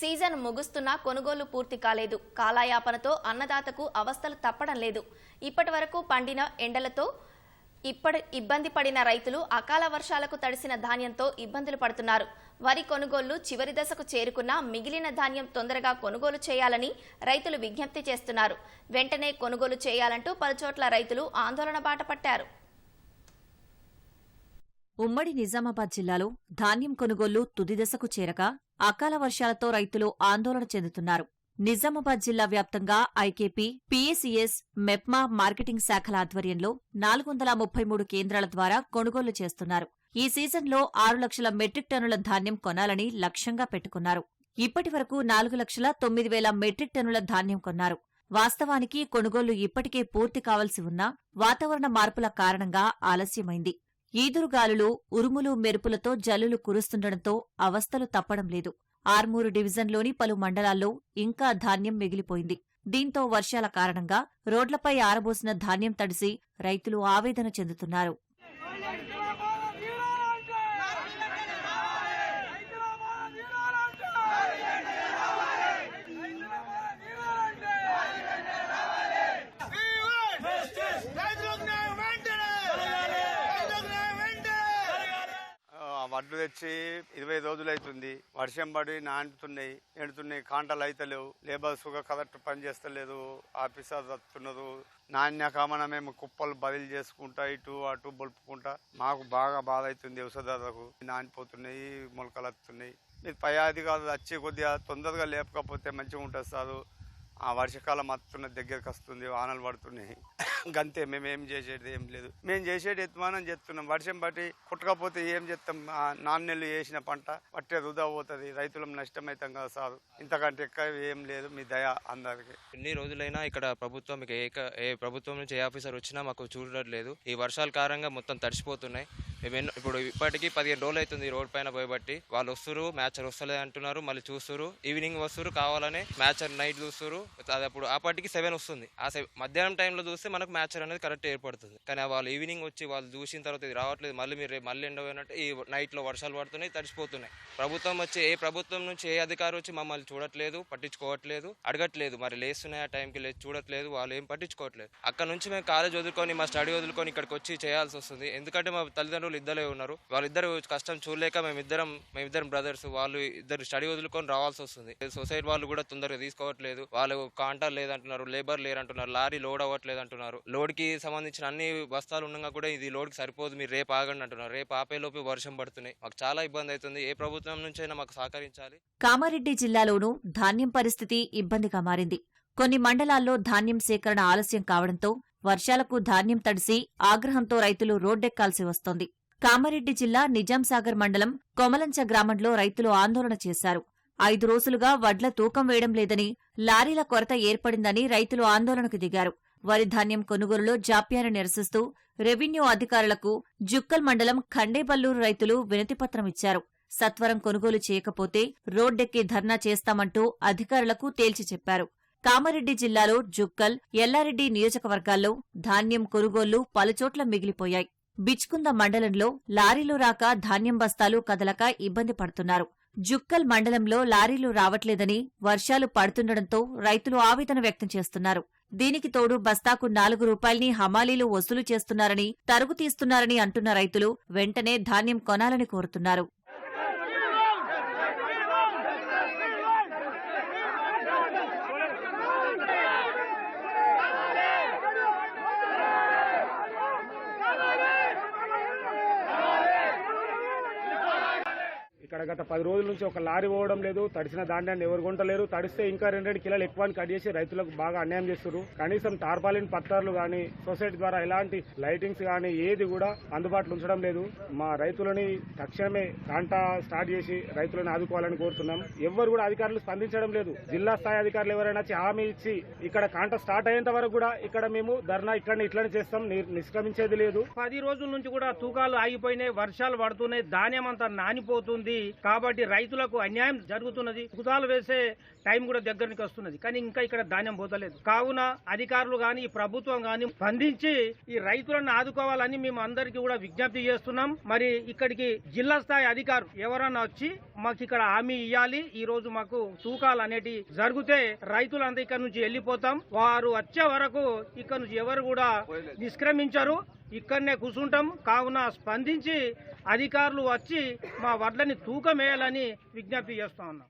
Season ముగుస్తున్నా కొనుగోలు పూర్తి కాలేదు. కాలాయాపనతో అన్నదాతకు అవస్థలు తప్పడం లేదు. ఇప్పటి వరకు పండిన ఎండలతో ఇప్పటి ఇబ్బంది పడిన రైతులు అకాల వర్షాలకు తడిసిన ధాన్యంతో ఇబ్బందులు పడుతున్నారు. వరి కొనుగోళ్ళు చివరి దశకు చేరుకున్నా మిగిలిన ధాన్యం తొందరగా కొనుగోలు చేయాలని రైతులు విజ్ఞప్తి చేస్తున్నారు. వెంటనే కొనుగోలు చేయాలంటూ పలుచోట్ల రైతులు ఆందోళన బాట పట్టారు. ఉమ్మడి నిజామాబాద్ జిల్లాలో ధాన్యం కొనుగోళ్ళు తుది దశకు చేరక అకాల వర్షాలతో రైతులు ఆందోళన చెందుతున్నారు. నిజామాబాద్ జిల్లా వ్యాప్తంగా ఐకేపీ పీఎస్ఈఎస్ మెప్మా మార్కెటింగ్ శాఖల ఆధ్వర్యంలో నాలుగు వందల ముప్పై మూడు కేంద్రాల ద్వారా కొనుగోలు చేస్తున్నారు. ఈ సీజన్లో ఆరు లక్షల మెట్రిక్ టన్నుల ధాన్యం కొనాలని లక్ష్యంగా పెట్టుకున్నారు. ఇప్పటి వరకు నాలుగు లక్షల తొమ్మిది వేల మెట్రిక్ టన్నుల ధాన్యం కొన్నారు. వాస్తవానికి కొనుగోళ్ళు ఇప్పటికే పూర్తి కావలసి ఉన్నా వాతావరణ మార్పుల కారణంగా ఆలస్యమైంది. ఈదురుగాలులు ఉరుములు మెరుపులతో జల్లులు కురుస్తుండటంతో అవస్థలు తప్పడం లేదు. ఆర్మూరు డివిజన్లోని పలు మండలాల్లో ఇంకా ధాన్యం మిగిలిపోయింది. దీంతో వర్షాల కారణంగా రోడ్లపై ఆరబోసిన ధాన్యం తడిసి రైతులు ఆవేదన చెందుతున్నారు. చెట్లు తెచ్చి ఇరవై రోజులు అవుతుంది. వర్షం పడి నానుతున్నాయి ఎండుతున్నాయి కాంటలు అయితే లేవు కూడా కరెక్ట్ పని చేస్తలేదు ఆఫీసర్ వస్తున్నారు. నాణ్యకమన మేము కుప్పలు బదిలీ చేసుకుంటా ఇటు అటు బొలుపుకుంటా. మాకు బాగా బాధ అవుతుంది ఔషధాలకు. నానిపోతున్నాయి మొలకలు వస్తున్నాయి. మీరు పై అధికారులు వచ్చి కొద్దిగా తొందరగా లేపకపోతే మంచిగా ఉంటుంది సార్. ఆ వర్షాకాలం వస్తున్న దగ్గరకు వస్తుంది వానలు పడుతున్నాయి. గంతే మేము ఏం చేసేది ఏం లేదు. మేము చేసేది ఎత్మానం చేస్తున్నాం. వర్షం బట్టి కుట్టకపోతే ఏం చేస్తాం? ఆ నాన్నెళ్ళు వేసిన పంట పట్టే వృధా పోతుంది. రైతులం నష్టమైతాం కదా సార్. ఇంతకంటే ఎక్కువ ఏం లేదు. మీ దయ అందరికి. ఎన్ని రోజులైనా ఇక్కడ ప్రభుత్వం ఇక ఏ ఏ ప్రభుత్వం నుంచి ఏ ఆఫీసర్ వచ్చినా మాకు చూడట్లేదు. ఈ వర్షాల కారణంగా మొత్తం తడిసిపోతున్నాయి. ఇప్పుడు ఇప్పటికీ పదిహేను రోజులు అవుతుంది ఈ రోడ్ పైన పోయబట్టి. వాళ్ళు వస్తారు మ్యాచర్ వస్తలేదు అంటున్నారు మళ్ళీ చూస్తారు ఈవినింగ్ వస్తారు కావాలని మ్యాచర్ నైట్ చూస్తారు అది అప్పుడు ఆ పాటికి సెవెన్ వస్తుంది. ఆ మధ్యాహ్నం టైంలో చూస్తే మనకు మ్యాచర్ అనేది కరెక్ట్ ఏర్పడుతుంది. కానీ వాళ్ళు ఈవినింగ్ వచ్చి వాళ్ళు చూసిన తర్వాత ఇది రావట్లేదు మళ్ళీ మీరు మళ్ళీ ఎండ పోయినట్టు ఈ నైట్లో వర్షాలు పడుతున్నాయి తడిసిపోతున్నాయి. ప్రభుత్వం వచ్చి ఏ ప్రభుత్వం నుంచి ఏ అధికారి వచ్చి మమ్మల్ని చూడట్లేదు పట్టించుకోవట్లేదు అడగట్లేదు. మరి లేస్తున్నాయి ఆ టైంకి లేచి చూడట్లేదు వాళ్ళు ఏం పట్టించుకోవట్లేదు. అక్కడ నుంచి మేము కాలేజ్ వదులుకొని మా స్టడీ వదులుకొని ఇక్కడికి వచ్చి చేయాల్సి వస్తుంది. ఎందుకంటే మా తల్లిదండ్రులు ఇద్దరే ఉన్నారు. వాళ్ళిద్దరు కష్టం చూడలేక మేమిద్దరం మేమిద్దరం బ్రదర్స్ వాళ్ళు ఇద్దరు స్టడీ వదులుకొని రావాల్సి వస్తుంది. సొసైటీ వాళ్ళు కూడా తొందరగా తీసుకోవట్లేదు. వాళ్ళు కాంటర్ లేదంటున్నారు లేబర్ లేరంటున్నారు లారీ లోడ్ అవ్వట్లేదు అంటున్నారు. లోడ్కి సంబంధించిన అన్ని బస్తాలు ఉండగా కూడా ఇది లోడ్కి సరిపోదు మీరు రేపు ఆగండి అంటున్నారు. రేపు ఆపేలోపు వర్షం పడుతున్నాయి. మాకు చాలా ఇబ్బంది అవుతుంది. ఏ ప్రభుత్వం నుంచైనా మాకు సహకరించాలి. కామారెడ్డి జిల్లాలోనూ ధాన్యం పరిస్థితి ఇబ్బందిగా మారింది. కొన్ని మండలాల్లో ధాన్యం సేకరణ ఆలస్యం కావడంతో వర్షాలకు ధాన్యం తడిసి ఆగ్రహంతో రైతులు రోడ్డెక్కాల్సి వస్తోంది. కామారెడ్డి జిల్లా నిజాంసాగర్ మండలం కొమలంచ గ్రామంలో రైతులు ఆందోళన చేశారు. ఐదు రోజులుగా వడ్ల తూకం వేయడం లేదని లారీల కొరత ఏర్పడిందని రైతులు ఆందోళనకు దిగారు. వరి ధాన్యం కొనుగోలులో జాప్యాన్ని నిరసిస్తూ రెవెన్యూ అధికారులకు జుక్కల్ మండలం ఖండేబల్లూరు రైతులు వినతిపత్రం ఇచ్చారు. సత్వరం కొనుగోలు చేయకపోతే రోడ్డెక్కి ధర్నా చేస్తామంటూ అధికారులకు తేల్చి చెప్పారు. కామారెడ్డి జిల్లాలో జుక్కల్ ఎల్లారెడ్డి నియోజకవర్గాల్లో ధాన్యం కొనుగోళ్ళు పలుచోట్ల మిగిలిపోయాయి. బిచ్కుంద మండలంలో లారీలు రాక ధాన్యం బస్తాలు కదలక ఇబ్బంది పడుతున్నారు. జుక్కల్ మండలంలో లారీలు రావట్లేదని వర్షాలు పడుతుండటంతో రైతులు ఆవేదన వ్యక్తం చేస్తున్నారు. దీనికి తోడు బస్తాకు నాలుగు రూపాయల్ని హమాలీలు వసూలు చేస్తున్నారని తరుగు తీస్తున్నారని అంటున్న రైతులు వెంటనే ధాన్యం కొనాలని కోరుతున్నారు. ఇక్కడ గత పది రోజుల నుంచి ఒక లారీ పోవడం లేదు తడిసిన ధాన్యాన్ని ఎవరు కొంటలేరు. తడిస్తే ఇంకా రెండు రెండు కిలోలు ఎక్కువ అని కట్ చేసి రైతులకు బాగా అన్యాయం చేస్తున్నారు కనీసం టార్పాలిన్ పత్రాలు కానీ సొసైటీ ద్వారా ఎలాంటి లైటింగ్స్ కానీ ఏది కూడా అందుబాటులో ఉంచడం లేదు. మా రైతులని తక్షణమే కాంటా స్టార్ట్ చేసి రైతులను ఆదుకోవాలని కోరుతున్నాం. ఎవ్వరు కూడా అధికారులు స్పందించడం లేదు. జిల్లా స్థాయి అధికారులు ఎవరైనా వచ్చి హామీ ఇచ్చి ఇక్కడ కాంటా స్టార్ట్ అయ్యేంత వరకు కూడా ఇక్కడ మేము ధర్నా ఇక్కడ ఇట్లనే చేస్తాం. ని- నిష్క్రమించేది లేదు. పది రోజుల నుంచి కూడా తూకాలు ఆగిపోయినాయి వర్షాలు పడుతున్నాయి ధాన్యం అంతా నానిపోతుంది. కాబట్టి రైతులకు అన్యాయం జరుగుతున్నది. కుతాలు వేసే టైం కూడా దగ్గరికి వస్తున్నది. కానీ ఇంకా ఇక్కడ ధాన్యం పోతలేదు. కావున అధికారులు గాని ప్రభుత్వం గాని స్పందించి ఈ రైతులను ఆదుకోవాలని మేము అందరికీ కూడా విజ్ఞప్తి చేస్తున్నాం. మరి ఇక్కడికి జిల్లా స్థాయి అధికారులు ఎవరన్నా వచ్చి మాకు ఇక్కడ హామీ ఇవ్వాలి ఈ రోజు మాకు తూకాలు అనేటి జరిగితే రైతులంతా ఇక్కడ నుంచి వెళ్ళిపోతాం. వారు వచ్చే వరకు ఇక్కడ నుంచి ఎవరు కూడా నిష్క్రమించరు. ఇక్కడనే కూర్చుంటాం. కావున స్పందించి అధికారులు వచ్చి మా వడ్లని తూకం వేయాలని విజ్ఞప్తి చేస్తా ఉన్నాం.